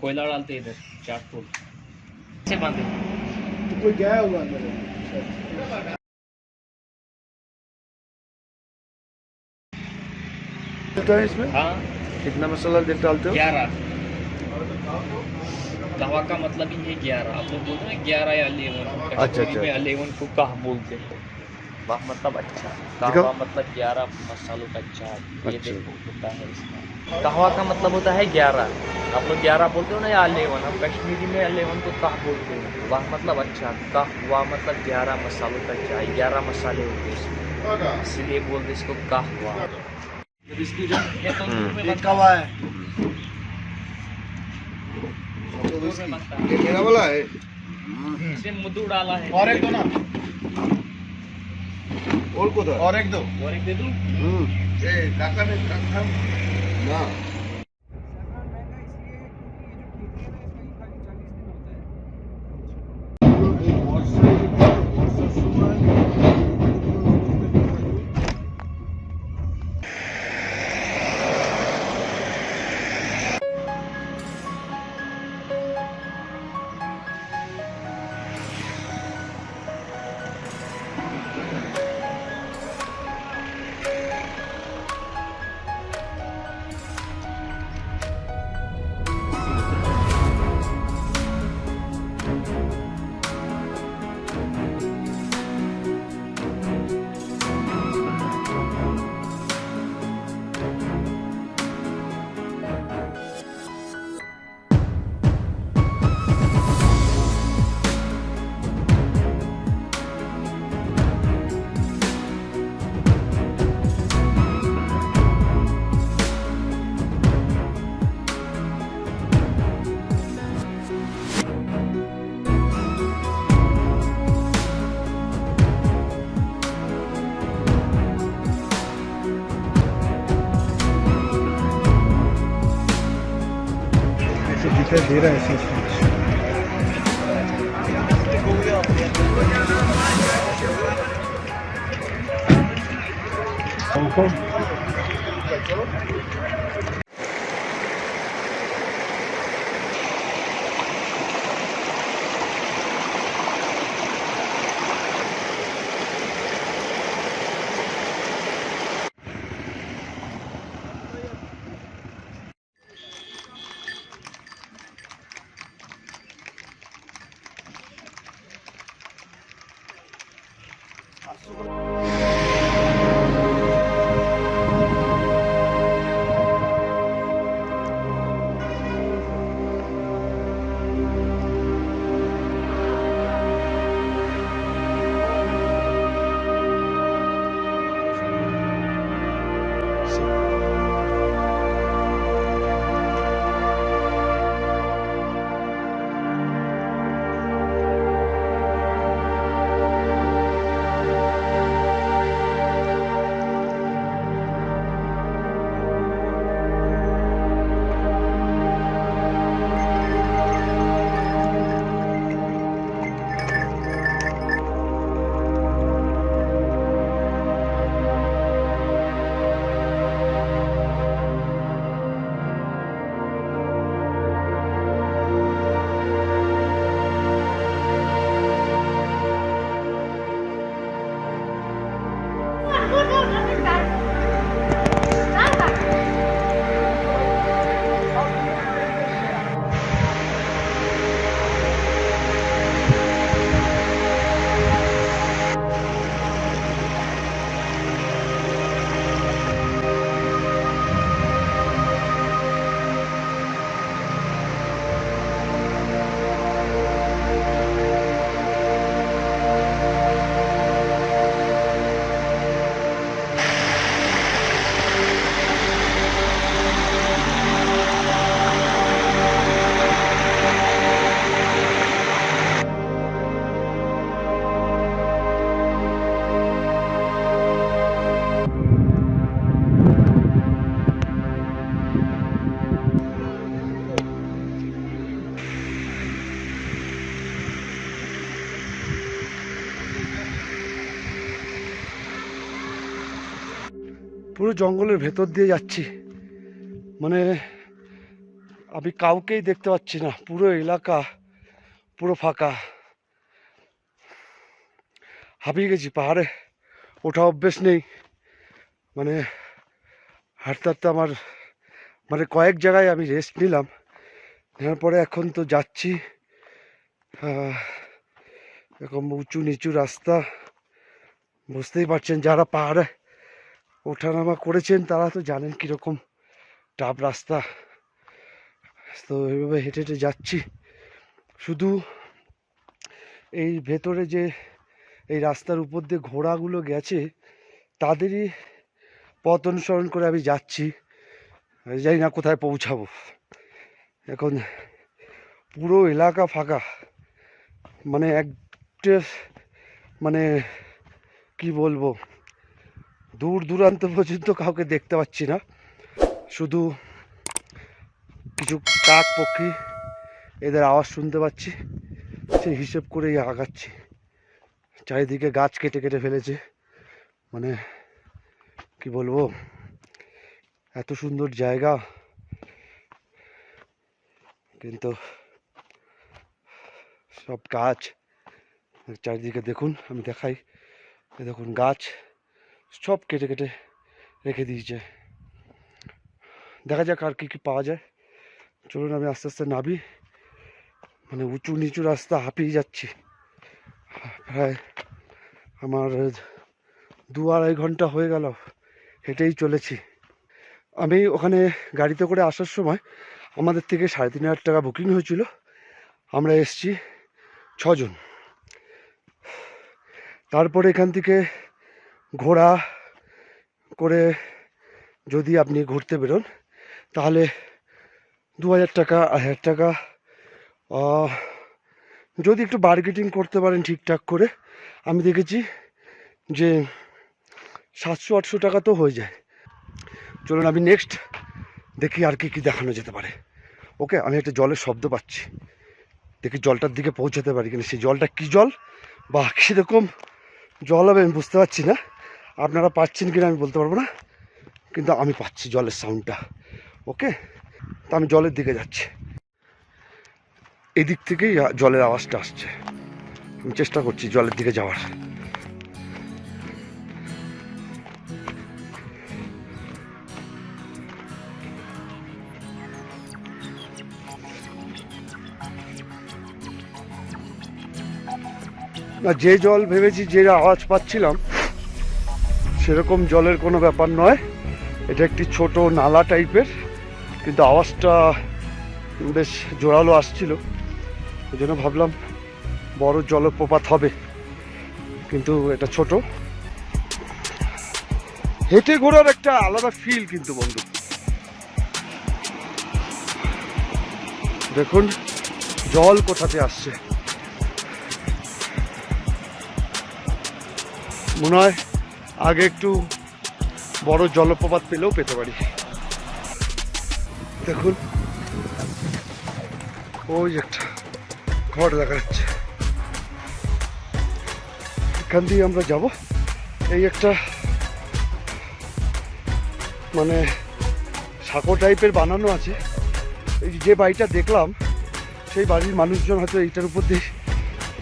कोयला डालते इधर चार फुट से बांधे। तो कोई गया होगा अंदर होता है इसमें? हाँ। कितना मसाला दे डालते हो? ग्यारह। कहवा का मतलब ही है ग्यारह। आप लोग बोलते हैं ग्यारह या अलेवन अच्छा, अच्छा। अलेवन को कहा बोलते हैं। वाह मतलब अच्छा। कहवा मतलब ग्यारह मसालों का चाट ये अच्छा। देखो होता है इसका। कहवा का मतलब होता है ग्यारह। आप लोग ग्यारह बोलते हो ना या अलेवन हम कश्मीरी में अलेवन को कह बोलते हैं? वाह मतलब अच्छा। कहवा मतलब ग्यारह मसालों का चाय ग्यारह मसाले होते हैं इसमें। इसलिए बोलते इसको कहवा जब इसकी जब ये तो हम्म। में ये है। है, है। मेरा वाला है। इसमें मधु डाला है। और एक दो ना। और को और एक दो और एक दे दूं हम्म ए काका ने काका ना Instagram recentemente. Hong Kong? পুরো জঙ্গলের ভেতর দিয়ে যাচ্ছি। মানে আমি কাউকেই দেখতে পাচ্ছি না। পুরো এলাকা, পুরো ফাঁকা। হাঁপিয়ে গেছি, পাহাড়ে। ওঠা অভ্যেস নেই। মানে হাঁটতে হাঁটতে আমার মানে কয়েক জায়গায় আমি রেস্ট নিলাম। নেওয়ার পরে এখন তো যাচ্ছি। এরকম উঁচু নিচু রাস্তা। বুঝতেই পারছেন যারা পাহাড়ে ওঠানামা করেছেন, তারা তো জানেন কীরকম টাপ রাস্তা। তো এইভাবে হেঁটে হেঁটে যাচ্ছি। শুধু এই ভেতরে যে এই রাস্তার উপর দিয়ে ঘোড়াগুলো গেছে, তাদেরই পথ অনুসরণ করে আমি যাচ্ছি। জানি না কোথায় পৌঁছাবো। এখন পুরো এলাকা ফাঁকা। মানে একটা মানে কি বলব? দূর দূরান্ত পর্যন্ত কাউকে দেখতে পাচ্ছি না। শুধু কিছু কাক পক্ষী এদের আওয়াজ শুনতে পাচ্ছি। সেই হিসেব করেই আগাচ্ছি। চারিদিকে গাছ কেটে কেটে ফেলেছে। মানে কি বলব? এত সুন্দর জায়গা। কিন্তু সব গাছ, চারিদিকে দেখুন, আমি দেখাই। দেখুন গাছ। সব কেটে কেটে রেখে দিয়েছে। দেখা যাক আর কি কী পাওয়া যায়। চলুন আমি আস্তে আস্তে নাবি মানে উঁচু নিচু রাস্তা হাঁপিয়ে যাচ্ছি। প্রায় আমার দু আড়াই ঘণ্টা হয়ে গেল হেঁটেই চলেছি। আমি ওখানে গাড়িতে করে আসার সময় আমাদের থেকে সাড়ে তিন হাজার টাকা বুকিং হয়েছিল। আমরা এসছি ছজন। তারপরে এখান থেকে ঘোড়া করে যদি আপনি ঘুরতে বেরোন, তাহলে দু হাজার টাকা হাজার টাকা যদি একটু বার্গেটিং করতে পারেন ঠিকঠাক করে, আমি দেখেছি যে সাতশো, আটশো টাকা তো হয়ে যায়। চলুন আমি নেক্সট দেখি আর কি কি দেখানো যেতে পারে। ওকে আমি একটা জলের শব্দ পাচ্ছি। দেখি জলটার দিকে পৌঁছাতে পারি কিনা। সেই জলটা কি জল? বা কীরকম জল হবে আমি বুঝতে পারছি না। আপনারা পাচ্ছেন কিনা আমি বলতে পারব না, কিন্তু আমি পাচ্ছি জলের সাউন্ডটা ওকে তা আমি জলের দিকে যাচ্ছি। এদিক থেকেই জলের আওয়াজটা আসছে। আমি চেষ্টা করছি জলের দিকে যাওয়ার। না, যে জল ভেবেছি, যে আওয়াজ পাচ্ছিলাম সেরকম জলের কোনো ব্যাপার নয়। এটা একটি ছোট নালা টাইপের, কিন্তু আওয়াজটা বেশ জোরালো আসছিল। ওই জন্য ভাবলাম বড় জলপ্রপাত হবে, কিন্তু এটা ছোট। হেঁটে ঘোরার একটা আলাদা ফিল কিন্তু বন্ধু। দেখুন, জল কোথাতে আসছে। মনে হয় আগে একটু বড় জলপ্রপাত পেলেও পেতে পারি। দেখুন। ওই একটা ঘর দেখা যাচ্ছে। এখান দিয়ে আমরা যাব। এই একটা মানে সাঁকো টাইপের বানানো আছে। এই যে বাড়িটা দেখলাম, সেই বাড়ির মানুষজন হয়তো এইটার উপর দিয়ে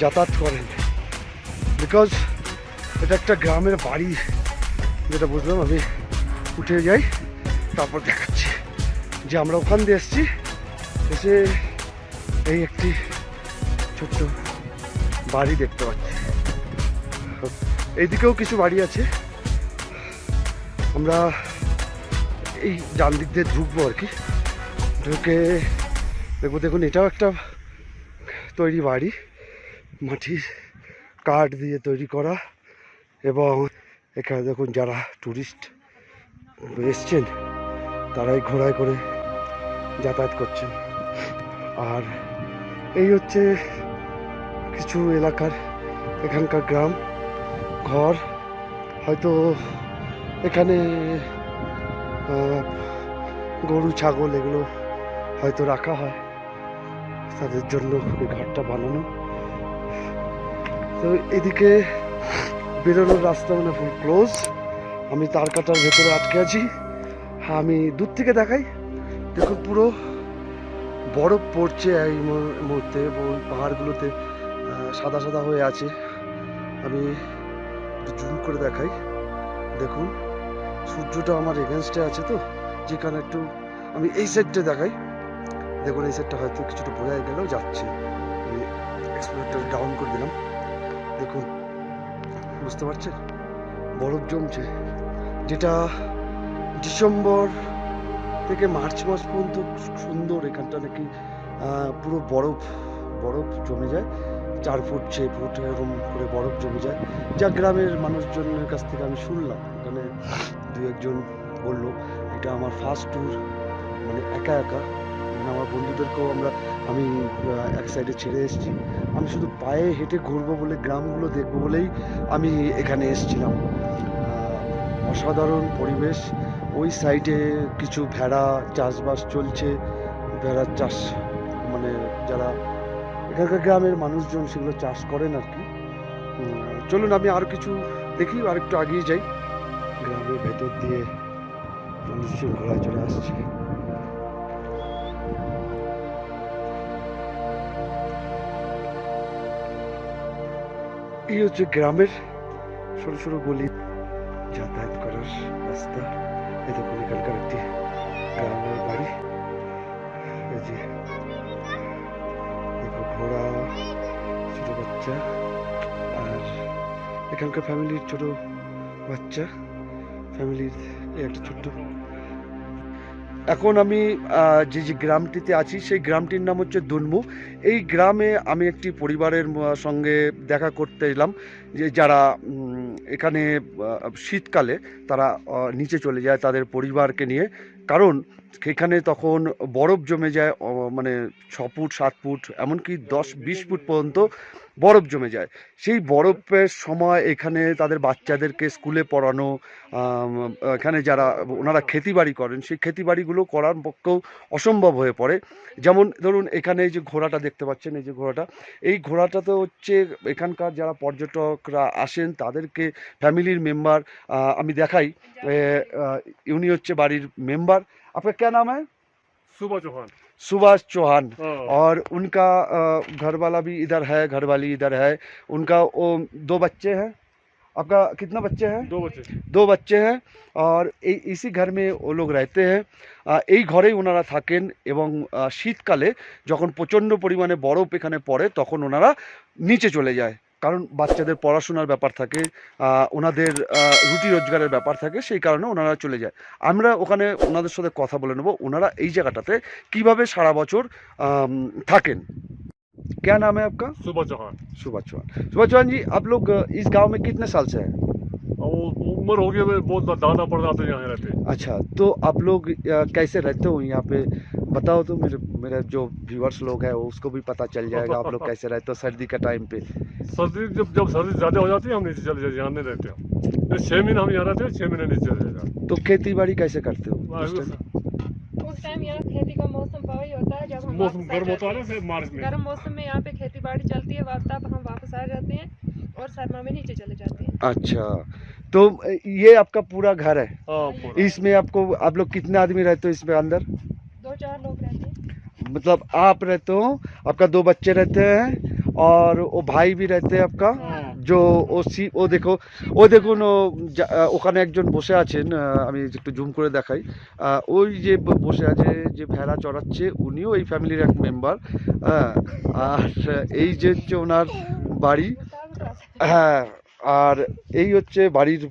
যাতায়াত করেন। বিকজ এটা একটা গ্রামের বাড়ি। যেটা বুঝলাম, আমি উঠে যাই, তারপর দেখাচ্ছি। যে আমরা ওখান দিয়ে এসছি, এসে এই একটি ছোট্ট বাড়ি দেখতে পাচ্ছি। এইদিকেও কিছু বাড়ি আছে। আমরা এই ডান দিক দিয়ে ঢুকবো আর কি। ঢুকে দেখব, দেখুন, এটাও একটা তৈরি বাড়ি। মাটির কাঠ দিয়ে তৈরি করা। এবং এখানে দেখুন যারা ট্যুরিস্ট এসছেন, তারাই ঘোড়ায় করে যাতায়াত করছেন। আর এই হচ্ছে কিছু এলাকার এখানকার গ্রাম, ঘর। হয়তো এখানে গরু, ছাগল এগুলো হয়তো রাখা হয়। তাদের জন্য এই ঘরটা বানানো। তো এদিকে বেরোনোর রাস্তা মানে ফুল ক্লোজ আমি তার কাটার ভেতরে আটকে আছি। হ্যাঁ আমি দূর থেকে দেখাই। দেখুন পুরো বরফ পড়ছে এই মুহূর্তে পাহাড়গুলোতে সাদা সাদা হয়ে আছে। আমি জুম করে দেখাই। দেখুন, সূর্যটা আমার এগেনস্টে আছে তো, যেখানে একটু আমি এই সাইডটা দেখাই। দেখুন, এই সাইডটা হয়তো কিছুটা বোঝা গেলেও যাচ্ছে। আমি এক্সপ্লোরটা ডাউন করে দিলাম। দেখুন বুঝতে পারছেন? বরফ জমছে। যেটা ডিসেম্বর থেকে মার্চ মাস পর্যন্ত সুন্দর এখানটা নাকি পুরো বরফ বরফ জমে যায়। চার ফুট ছয় ফুট এরকম করে বরফ জমে যায়। যা গ্রামের মানুষজনের কাছ থেকে আমি শুনলাম। এখানে দু একজন বলল, এটা আমার ফার্স্ট ট্যুর মানে একা একা। মানে আমার বন্ধুদেরকেও আমরা, আমি এক সাইডে ছেড়ে এসেছি। আমি শুধু পায়ে হেঁটে ঘুরবো বলে গ্রামগুলো দেখব বলেই আমি এখানে এসেছিলাম। অসাধারণ পরিবেশ। ওই সাইডে কিছু ভেড়া চাষবাস চলছে। ভেড়ার চাষ মানে যারা এখানকার গ্রামের মানুষজন সেগুলো চাষ করেন আর কি। চলুন আমি আর কিছু দেখি আর একটু আগিয়ে যাই। গ্রামের ভেতর দিয়ে মানুষজন চলে আসছে। এই হচ্ছে গ্রামের ছোট ছোট গলি যাতায়াত করার রাস্তা। এই দেখুন এখানকার একটি গ্রামের বাড়ি। এই যে দেখো ঘোড়া, ছোট বাচ্চা আর এখানকার ফ্যামিলির ছোট বাচ্চা। ফ্যামিলির একটা ছোট্ট এখন আমি যে যে গ্রামটিতে আছি, সেই গ্রামটির নাম হচ্ছে দুনমু। এই গ্রামে আমি একটি পরিবারের সঙ্গে দেখা করতে এলাম যে যারা এখানে শীতকালে তারা নিচে চলে যায় তাদের পরিবারকে নিয়ে। কারণ এখানে তখন বরফ জমে যায় মানে ছ ফুট সাত ফুট এমনকি দশ, বিশ ফুট পর্যন্ত বরফ জমে যায়। সেই বরফের সময় এখানে তাদের বাচ্চাদেরকে স্কুলে পড়ানো এখানে যারা, ওনারা খেতিবাড়ি করেন, সেই খেতিবাড়িগুলো করার পক্ষেও অসম্ভব হয়ে পড়ে। যেমন ধরুন, এখানে এই যে ঘোড়াটা দেখতে পাচ্ছেন, এই যে ঘোড়াটা, এই ঘোড়াটা তো হচ্ছে এখানকার যারা পর্যটকরা আসেন, তাদেরকে ফ্যামিলির মেম্বার আমি দেখাই উনি হচ্ছে বাড়ির মেম্বার আপনার কে নাম है सुबह चौहान सुभाष चौहान हाँ, और उनका अ, घर वाला भी इधर है घर वाली इधर है उनका वो दो बच्चे हैं आपका कितना बच्चे हैं दो बच्चे দো বাচ্চা হ্যাঁ আর এই ইসি ঘর মে ও লোক রাইতে হ্যাঁ আহ, এই ঘরেই ওনারা থাকেন এবং আহ, শীতকালে যখন প্রচণ্ড পরিমাণে বরফ এখানে পড়ে তখন ওনারা নিচে চলে যায় কারণ বাচ্চাদের পড়াশোনার ব্যাপার থাকে আহ, ওনাদের আহ, রুটি রোজগারের ব্যাপার থাকে সেই কারণে ওনারা চলে যায় আমরা ওখানে ওনাদের সাথে কথা বলে নেব ওনারা এই জায়গাটাতে কিভাবে সারা বছর আম, থাকেন क्या नाम है आपका सुबह चौहान सुभाष चौहान सुभाष चौहान जी आप लोग अ, इस गांव में कितने साल से हैं और वो उम्र हो गई है, बहुत दादा परदादा यहाँ रहते अच्छा तो आप लोग अ, कैसे रहते हो यहाँ पे बताओ तो मेरे मेरे जो व्यूअर्स लोग हैं उसको भी पता चल जाएगा आप लोग कैसे रहते हो सर्दी का टाइम पे। सर्दी जब जब सर्दी ज़्यादा हो जाती है हम नीचे चले जाते हैं, यहाँ नहीं रहते ये छह महीने हम यहाँ रहते हैं छह महीने नीचे चले जाते तो खेती बाड़ी कैसे करते हो? उस हैं time? उस टाइम यहाँ खेती का मौसम वही होता है जब हम मौसम गर्म होता है ना फिर मार्च में। गर्म मौसम में यहाँ पे खेती बाड़ी चलती है वा- तब हम वापस आ जाते हैं और शर्मा में नीचे चले जाते हैं। अच्छा। तो ये आपका पूरा घर है? हाँ इसमें आपको आप लोग कितने आदमी रहते हो इसमें अंदर? चार लोग रहते हैं मतलब आप रहते हो आपका दो बच्चे रहते हैं और वो भाई भी रहते हैं आपका हाँ। जो ও সি ও দেখো ও দেখুন ও যা- আহ, ওখানে একজন বসে আছেন আহ, আমি একটু জুম করে দেখাই আহ, ওই যে ব- বসে আছে যে ভেড়া চড়াচ্ছে উনিও এই ফ্যামিলির এক মেম্বার আর এই যে হচ্ছে ওনার বাড়ি হ্যাঁ আর এই হচ্ছে বাড়ির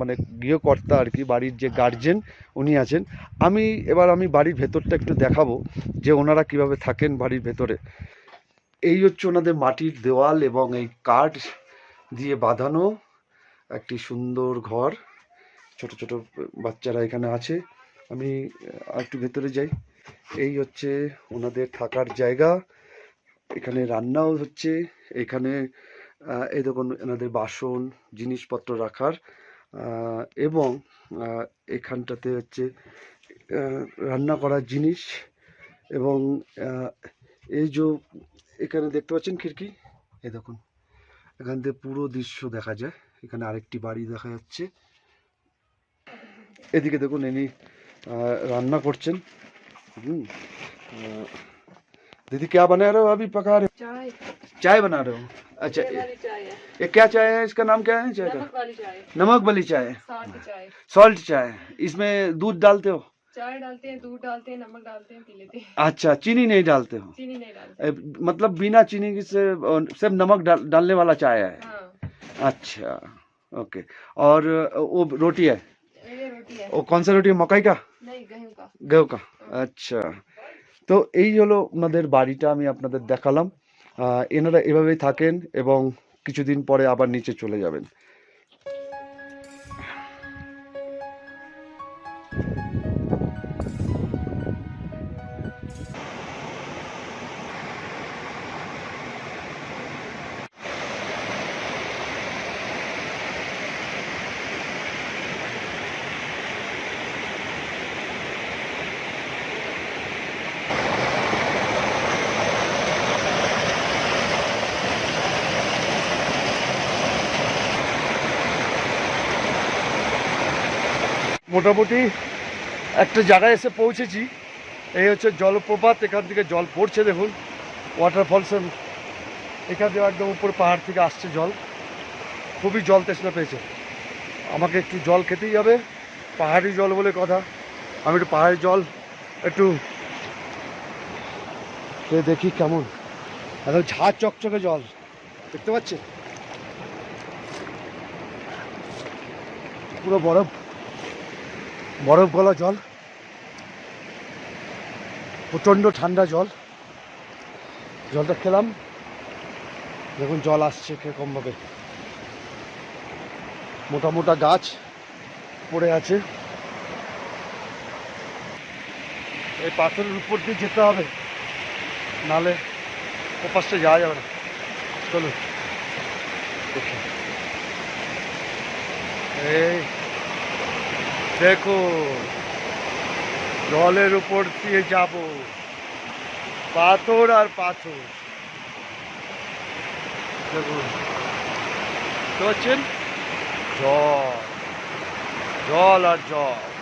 মানে গৃহকর্তা আর কি, বাড়ির যে গার্জেন উনি আছেন। আমি, এবার আমি বাড়ির ভেতরটা একটু দেখাবো যে ওনারা কীভাবে থাকেন বাড়ির ভেতরে। এই হচ্ছে ওনাদের মাটির দেওয়াল এবং এই কাঠ দিয়ে বাঁধানো একটি সুন্দর ঘর। ছোট ছোট বাচ্চারা এখানে আছে। আমি একটু ভেতরে যাই। এই হচ্ছে ওনাদের থাকার জায়গা। এখানে রান্নাও হচ্ছে। এখানে এই দেখুন, এনাদের বাসন, জিনিসপত্র রাখার এবং এখানটাতে হচ্ছে রান্না করার জিনিস এবং এই যে এখানে দেখতে পাচ্ছেন খিড়কি? এই দেখুন, এখান থেকে পুরো দৃশ্য দেখা যায়। এখানে আরেকটি বাড়ি দেখা যাচ্ছে। এদিকে দেখুন, ইনি রান্না করছেন। হুম दीदी क्या बना रहे हो अभी पका रहे हो? चाय। चाय बना रहे हो? अच्छा ये क्या चाय है? इसका नाम क्या है? चाय का? नमक वाली चाय। सॉल्ट चाय। इसमें दूध डालते हो? चाय डालते हैं दूध डालते हैं नमक डालते हैं पी लेते हैं। अच्छा चीनी नहीं डालते हो? चीनी नहीं डालते। मतलब बिना चीनी से सिर्फ़ नमक डाल, डालने वाला चाय है? हाँ। अच्छा ओके। और वो रोटी है, रोटी है। वो कौन सा रोटी है मकई का? नहीं गेहूँ का। गेहूँ का। अच्छा। তো এই হলো ওনাদের বাড়িটা আমি আপনাদের দেখালাম। এনারা এভাবেই থাকেন এবং কিছুদিন পরে আবার নিচে চলে যাবেন। মোটামুটি একটা জায়গায় এসে পৌঁছেছি। এই হচ্ছে জলপ্রপাত, এখান থেকে জল পড়ছে দেখুন। ওয়াটারফলস এখান থেকে একদম উপর পাহাড় থেকে আসছে জল। খুবই জল তেষ্টা পেয়েছে। আমাকে একটু জল খেতেই হবে। পাহাড়ি জল বলে কথা। আমি একটু পাহাড়ি জল একটু দেখি কেমন। একদম ঝাঁ চকচকে জল। দেখতে পাচ্ছেন? পুরো বরফ। বরফ গলা জল, প্রচণ্ড ঠান্ডা জল। জলটা খেলাম, দেখুন জল আসছে কিরকমভাবে। মোটা মোটা গাছ পড়ে আছে। এই পাথরের উপর দিয়ে যেতে হবে, নালে ওপাশটা যাওয়া যাবে না। চলুন এই দেখো জলের উপর দিয়ে যাব পাথর আর পাথর। দেখুন জল জল আর জল।